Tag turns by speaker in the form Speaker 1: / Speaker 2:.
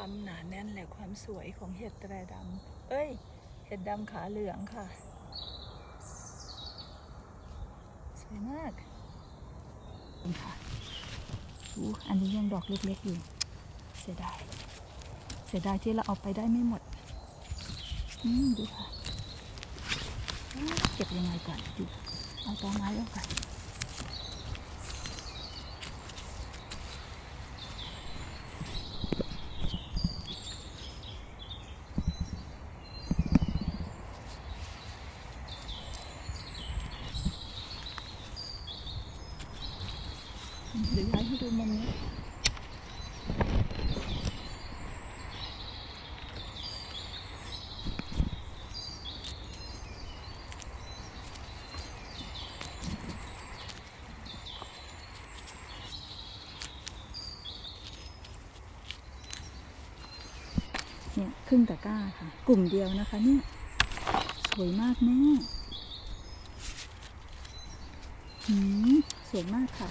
Speaker 1: ความหนาแน่นและความสวยของเห็ดแตรดำเอ้ย เห็ดดำขาเหลืองค่ะ สวยมากค่ะอู้อันนี้ยังดอกเล็กๆอยู่ เสียดาย เสียดายที่เราเอาไปได้ไม่หมด อืมดูค่ะ เก็บยังไงก่อนดูเอาตอไม้ออกก่อน เดี๋ยวย้ายให้ดูมุมนี้เนี่ยครึ่งตะกร้าค่ะ กลุ่มเดียวนะคะ เนี่ยสวยมากแม่หืมสวยมากค่ะ